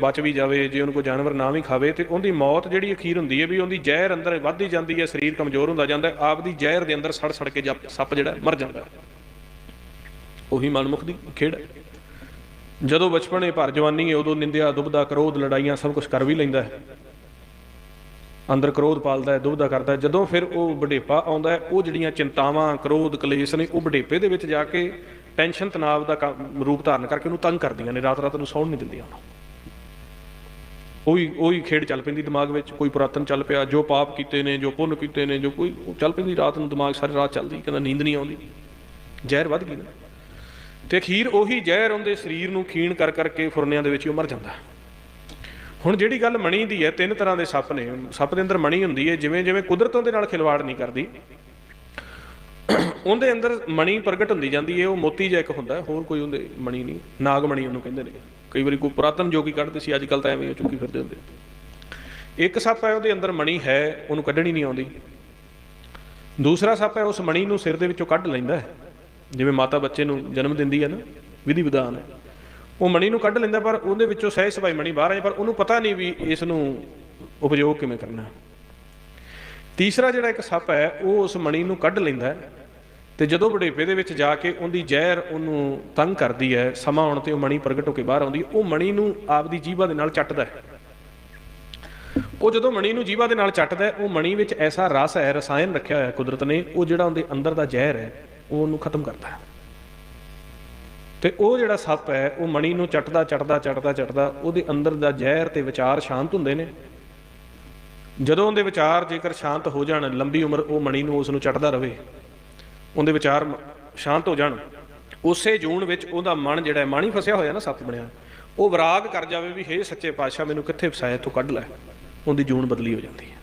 ਬਚ ਵੀ ਜਾਵੇ, ਜੇ ਉਹਨੂੰ ਕੋਈ ਜਾਨਵਰ ਨਾ ਵੀ ਖਾਵੇ, ਤੇ ਉਹਦੀ ਮੌਤ ਜਿਹੜੀ ਅਖੀਰ ਹੁੰਦੀ ਹੈ ਵੀ ਉਹਦੀ ਜ਼ਹਿਰ ਅੰਦਰ ਵੱਧਦੀ ਜਾਂਦੀ ਹੈ, ਸਰੀਰ ਕਮਜ਼ੋਰ ਹੁੰਦਾ ਜਾਂਦਾ ਹੈ, ਆਪਦੀ ਜ਼ਹਿਰ ਦੇ ਅੰਦਰ ਸੜ ਸੜ ਕੇ ਸੱਪ ਜਿਹੜਾ ਮਰ ਜਾਂਦਾ ਉਹੀ ਮਨਮੁਖ ਦੀ ਖੇਡ ਹੈ। ਜਦੋਂ ਬਚਪਨੇ ਭਰ ਜਵਾਨੀ ਹੈ, ਉਦੋਂ ਨਿੰਦਿਆ, ਦੁਬਦਾ, ਕਰੋਧ, ਲੜਾਈਆਂ ਸਭ ਕੁਝ ਕਰ ਵੀ ਲੈਂਦਾ ਹੈ। ਅੰਦਰ ਕਰੋਧ ਪਾਲਦਾ ਹੈ, ਦੁਬਦਾ ਕਰਦਾ ਹੈ। ਜਦੋਂ ਫਿਰ ਉਹ ਵਡੇਪਾ ਆਉਂਦਾ ਹੈ, ਉਹ ਜਿਹੜੀਆਂ ਚਿੰਤਾਵਾਂ, ਕਰੋਧ, ਕਲੇਸ਼ ਨੇ, ਉਹ ਵਡੇਪੇ ਦੇ ਵਿੱਚ ਜਾ ਕੇ ਟੈਨਸ਼ਨ, ਤਣਾਅ ਦਾ ਰੂਪ ਧਾਰਨ ਕਰਕੇ ਉਹਨੂੰ ਤੰਗ ਕਰਦੀਆਂ ਨੇ ਰਾਤ ਰਾਤ ਨੂੰ ਸੌਣ ਨਹੀਂ ਦਿੰਦੀਆਂ। ਉਹਨੂੰ ਉਹੀ ਉਹੀ ਖੇਡ ਚੱਲ ਪੈਂਦੀ ਦਿਮਾਗ ਵਿੱਚ, ਕੋਈ ਪੁਰਾਤਨ ਚੱਲ ਪਿਆ, ਜੋ ਪਾਪ ਕੀਤੇ ਨੇ, ਜੋ ਪੁੰਨ ਕੀਤੇ ਨੇ, ਜੋ ਕੋਈ ਚੱਲ ਪੈਂਦੀ ਰਾਤ ਨੂੰ ਦਿਮਾਗ ਸਾਰੀ ਰਾਤ ਚੱਲਦੀ, ਕਹਿੰਦਾ ਨੀਂਦ ਨਹੀਂ ਆਉਂਦੀ। ਜ਼ਹਿਰ ਵੱਧ ਗਈ ਨਾ। ਤੇ ਅਖੀਰ ਉਹੀ ਜ਼ਹਿਰ ਉਹਦੇ ਸਰੀਰ ਨੂੰ ਖੀਣ ਕਰ ਕਰਕੇ ਫੁਰਨਿਆਂ ਦੇ ਵਿੱਚ ਹੀ ਮਰ ਜਾਂਦਾ। ਹੁਣ ਜਿਹੜੀ ਗੱਲ ਮਣੀ ਦੀ ਹੈ, ਤਿੰਨ ਤਰ੍ਹਾਂ ਦੇ ਸੱਪ ਨੇ। ਸੱਪ ਦੇ ਅੰਦਰ ਮਣੀ ਹੁੰਦੀ ਹੈ, ਜਿਵੇਂ ਜਿਵੇਂ ਕੁਦਰਤ ਉਹਦੇ ਨਾਲ ਖਿਲਵਾੜ ਨਹੀਂ ਕਰਦੀ, ਉਹਦੇ ਅੰਦਰ ਮਣੀ ਪ੍ਰਗਟ ਹੁੰਦੀ ਜਾਂਦੀ ਹੈ, ਉਹ ਮੋਤੀ ਜਿਹਾ ਇੱਕ ਹੁੰਦਾ, ਹੋਰ ਕੋਈ ਉਹਦੇ ਮਣੀ ਨਹੀਂ, ਨਾਗ ਮਣੀ ਉਹਨੂੰ ਕਹਿੰਦੇ ਨੇ। ਕਈ ਵਾਰੀ ਕੋਈ ਪੁਰਾਤਨ ਜੋਗੀ ਕੱਢਦੇ ਸੀ ਅੱਜ ਕੱਲ ਤਾਂ ਐਵੇਂ ਹੀ ਚੁੱਕੀ ਫਿਰਦੇ ਹੁੰਦੇ ਇੱਕ ਸੱਪ ਹੈ, ਉਹਦੇ ਅੰਦਰ ਮਣੀ ਹੈ, ਉਹਨੂੰ ਕੱਢਣੀ ਨਹੀਂ ਆਉਂਦੀ। ਦੂਸਰਾ ਸੱਪ ਹੈ, ਉਸ ਮਣੀ ਨੂੰ ਸਿਰ ਦੇ ਵਿੱਚੋਂ ਕੱਢ ਲੈਂਦਾ ਹੈ। ਜਿਵੇਂ ਮਾਤਾ ਬੱਚੇ ਨੂੰ ਜਨਮ ਦਿੰਦੀ ਹੈ ਨਾ, ਵਿਧੀ ਵਿਧਾਨ ਹੈ। ਉਹ ਮਣੀ ਨੂੰ ਕੱਢ ਲੈਂਦਾ, ਪਰ ਉਹਦੇ ਵਿੱਚੋਂ ਸਹਿ ਸਭਾਈ ਮਣੀ ਬਾਹਰ ਆਏ ਪਰ ਉਹਨੂੰ ਪਤਾ ਨਹੀਂ ਵੀ ਇਸ ਨੂੰ ਉਪਯੋਗ ਕਿਵੇਂ ਕਰਨਾ। ਤੀਸਰਾ ਜਿਹੜਾ ਇੱਕ ਸੱਪ ਹੈ, ਉਹ ਉਸ ਮਣੀ ਨੂੰ ਕੱਢ ਲੈਂਦਾ ਤੇ ਜਦੋਂ ਵਡੇਪੇ ਦੇ ਵਿੱਚ ਜਾ ਕੇ ਉਹਦੀ ਜ਼ਹਿਰ ਉਹਨੂੰ ਤੰਗ ਕਰਦੀ ਹੈ, ਸਮਾਂ ਆਉਣ ਤੇ ਉਹ ਮਣੀ ਪ੍ਰਗਟ ਹੋ ਕੇ ਬਾਹਰ ਆਉਂਦੀ, ਉਹ ਮਣੀ ਨੂੰ ਆਪਦੀ ਜੀਭਾ ਦੇ ਨਾਲ ਚੱਟਦਾ ਹੈ। ਉਹ ਜਦੋਂ ਮਣੀ ਨੂੰ ਜੀਵਾ ਦੇ ਨਾਲ ਚੱਟਦਾ ਉਹ ਮਣੀ ਵਿੱਚ ਐਸਾ ਰਸ ਹੈ, ਰਸਾਇਣ ਰੱਖਿਆ ਹੋਇਆ ਕੁਦਰਤ ਨੇ, ਉਹ ਜਿਹੜਾ ਉਹਦੇ ਅੰਦਰ ਦਾ ਜ਼ਹਿਰ ਹੈ, ਉਹ ਉਹਨੂੰ ਖਤਮ ਕਰਦਾ ਹੈ। ਤੇ ਉਹ ਜਿਹੜਾ ਸੱਪ ਹੈ, ਉਹ ਮਣੀ ਨੂੰ ਚੱਟਦਾ ਚੱਟਦਾ ਚੱਟਦਾ ਚੱਟਦਾ, ਉਹਦੇ ਅੰਦਰ ਦਾ ਜ਼ਹਿਰ ਤੇ ਵਿਚਾਰ ਸ਼ਾਂਤ ਹੁੰਦੇ ਨੇ। ਜਦੋਂ ਉਹਦੇ ਵਿਚਾਰ ਜੇਕਰ ਸ਼ਾਂਤ ਹੋ ਜਾਣ, ਲੰਬੀ ਉਮਰ ਉਹ ਮਣੀ ਨੂੰ ਉਸ ਨੂੰ ਚੱਟਦਾ ਰਹੇ। ਉਹਦੇ ਵਿਚਾਰ ਸ਼ਾਂਤ ਹੋ ਜਾਣ। ਉਸੇ ਜੂਨ ਵਿੱਚ ਉਹਦਾ ਮਨ ਜਿਹੜਾ ਮਾਣੀ ਫਸਿਆ ਹੋਇਆ ਨਾ ਸੱਪ ਬਣਿਆ। ਉਹ ਵਿਰਾਗ ਕਰ ਜਾਵੇ ਵੀ, ਹੇ ਸੱਚੇ ਪਾਤਸ਼ਾਹ, ਮੈਨੂੰ ਕਿੱਥੇ ਫਸਾਇਆ ਤੂੰ ਕੱਢ ਲੈ। ਉਹਦੀ ਜੂਨ ਬਦਲੀ ਹੋ ਜਾਂਦੀ ਹੈ।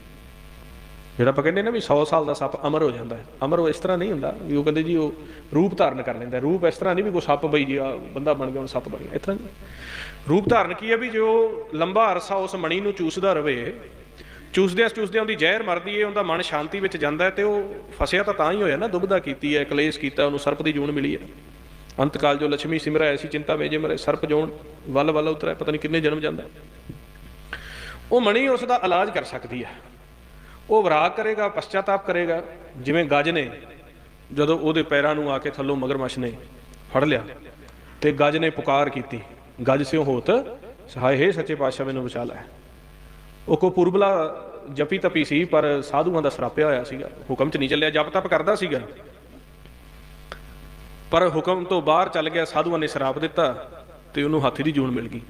ਜਿਹੜਾ ਆਪਾਂ ਕਹਿੰਦੇ ਨਾ ਵੀ 100 ਸਾਲ ਦਾ ਸੱਪ ਅਮਰ ਹੋ ਜਾਂਦਾ ਹੈ। ਅਮਰ ਉਹ ਇਸ ਤਰ੍ਹਾਂ ਨਹੀਂ ਹੁੰਦਾ ਵੀ ਉਹ ਕਹਿੰਦੇ ਜੀ, ਉਹ ਰੂਪ ਧਾਰਨ ਕਰ ਲੈਂਦਾ ਰੂਪ ਇਸ ਤਰ੍ਹਾਂ ਨਹੀਂ ਵੀ ਕੋਈ ਸੱਪ ਬਈ ਜੀ ਆ ਬੰਦਾ ਬਣ ਗਿਆ, ਹੁਣ ਸੱਪ ਬਣ ਗਿਆ। ਇਸ ਤਰ੍ਹਾਂ ਰੂਪ ਧਾਰਨ ਕੀ ਹੈ ਵੀ ਜੋ ਲੰਬਾ ਅਰਸਾ ਉਸ ਮਣੀ ਨੂੰ ਚੂਸਦਾ ਰਵੇ ਚੂਸਦਿਆਂ ਚੂਸਦਿਆਂ ਉਹਦੀ ਜ਼ਹਿਰ ਮਰਦੀ ਏ ਉਹਦਾ ਮਨ ਸ਼ਾਂਤੀ ਵਿੱਚ ਜਾਂਦਾ ਤੇ ਉਹ ਫਸਿਆ ਤਾਂ ਤਾਂ ਹੀ ਹੋਇਆ ਨਾ ਦੁਬਦਾ ਕੀਤੀ ਹੈ, ਕਲੇਸ਼ ਕੀਤਾ, ਉਹਨੂੰ ਸਰਪ ਦੀ ਜੂਨ ਮਿਲੀ ਹੈ। ਅੰਤਕਾਲ ਜੋ ਲక్ష్ਮੀ ਸਿਮਰ ਐਸੀ ਚਿੰਤਾ ਮੇਜੇ ਮਰੇ, ਸਰਪ ਜੋਨ ਵੱਲ ਵੱਲ ਉਤਰਿਆ, ਪਤਾ ਨਹੀਂ ਕਿੰਨੇ ਜਨਮ ਜਾਂਦਾ ਉਹ ਮਣੀ ਉਸ ਦਾ ਇਲਾਜ ਕਰ ਸਕਦੀ ਹੈ। ਉਹ ਵਿਰਾਗ ਕਰੇਗਾ, ਪਛਤਾਤਾਪ ਕਰੇਗਾ, ਜਿਵੇਂ ਗਜ ਨੇ, ਜਦੋਂ ਉਹਦੇ ਪੈਰਾਂ ਨੂੰ ਆ ਕੇ ਥੱਲੋਂ ਮਗਰਮੱਛ ਨੇ ਫੜ ਲਿਆ ਤੇ ਗਜ ਨੇ ਪੁਕਾਰ ਕੀਤੀ, ਗਜ ਸਿਓ ਹੋਤ ਹਾਏ ਹੇ ਸੱਚੇ ਪਾਤਸ਼ਾਹ, ਮੈਨੂੰ ਬਚਾ ਲੈ। ਉਹ ਕੋ ਪੁਰਬਲਾ ਜਪੀ ਤਪੀ ਸੀ, ਪਰ ਸਾਧੂਆਂ ਦਾ ਸਰਾਪਿਆ ਹੋਇਆ ਸੀਗਾ। ਹੁਕਮ ਚ ਨਹੀਂ ਚੱਲਿਆ, ਜਪ ਤਪ ਕਰਦਾ ਸੀਗਾ। ਪਰ ਹੁਕਮ ਤੋਂ ਬਾਹਰ ਚੱਲ ਗਿਆ, ਸਾਧੂਆਂ ਨੇ ਸਰਾਪ ਦਿੱਤਾ ਤੇ ਉਹਨੂੰ ਹਾਥੀ ਦੀ ਜੂਨ ਮਿਲ ਗਈ।